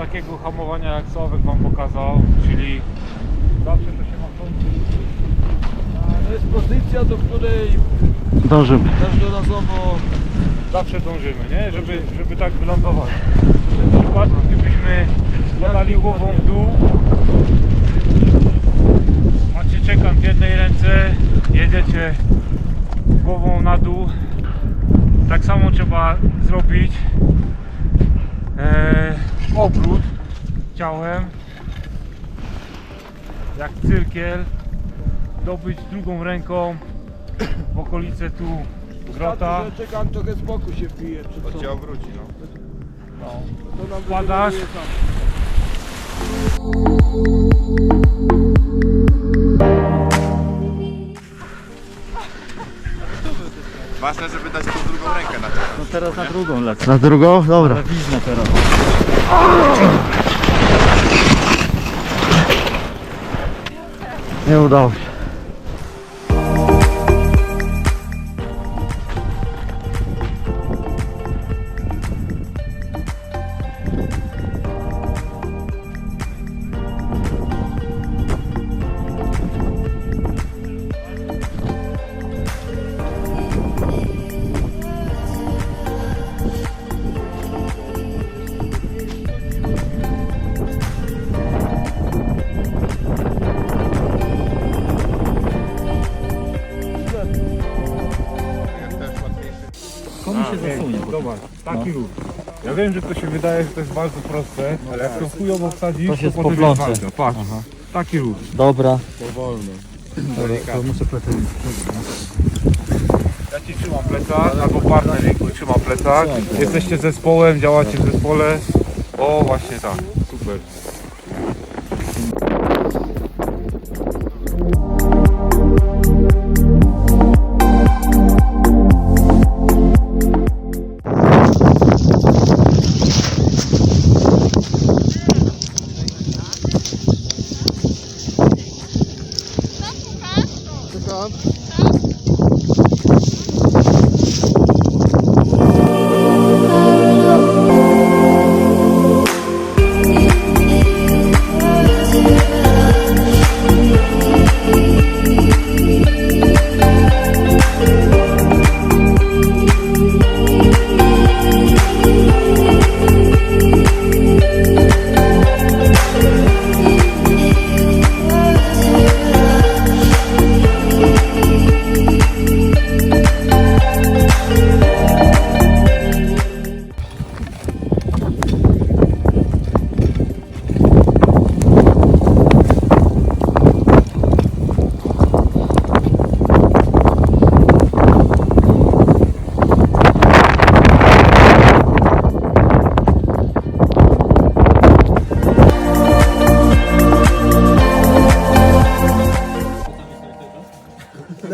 takiego hamowania jak Sławek Wam pokazał, czyli zawsze to się ma kończyć. To jest pozycja, do której Dążymy. każdorazowo Zawsze dążymy, nie? Żeby, żeby tak wylądować. W przypadku gdybyśmy podali głową w dół, macie czekan w jednej ręce, jedziecie głową na dół. Tak samo trzeba zrobić e, obrót ciałem, jak cyrkiel, dobyć drugą ręką w okolice tu grota. Że czekam trochę z boku się przed To cię obróci, no. To nam Wkładasz. tam. Ważne, żeby dać tą drugą rękę na to. No teraz na drugą lecę. Na drugą? Dobra. Wiznę teraz. Nie udało się. Komu się zasunie? Zobacz, taki ruch. Ja wiem, że to się wydaje, że to jest bardzo proste, ale jak to chujowo wsadzisz, To się to potem jest walka. Patrz, taki ruch. Dobra. Powolno. To muszę plecami. Ja ci trzymam plecak, albo partner Riku trzyma plecak. Jesteście zespołem, działacie w zespole. O, właśnie tak, super. Czekam.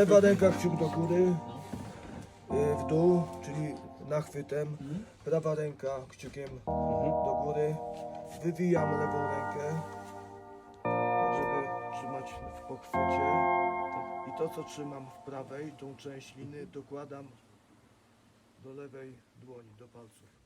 Lewa ręka kciuk do góry, y, w dół, czyli nachwytem. Prawa ręka kciukiem do góry. Wywijam lewą rękę, tak żeby trzymać w pochwycie. I to co trzymam w prawej, tą część liny dokładam do lewej dłoni, do palców.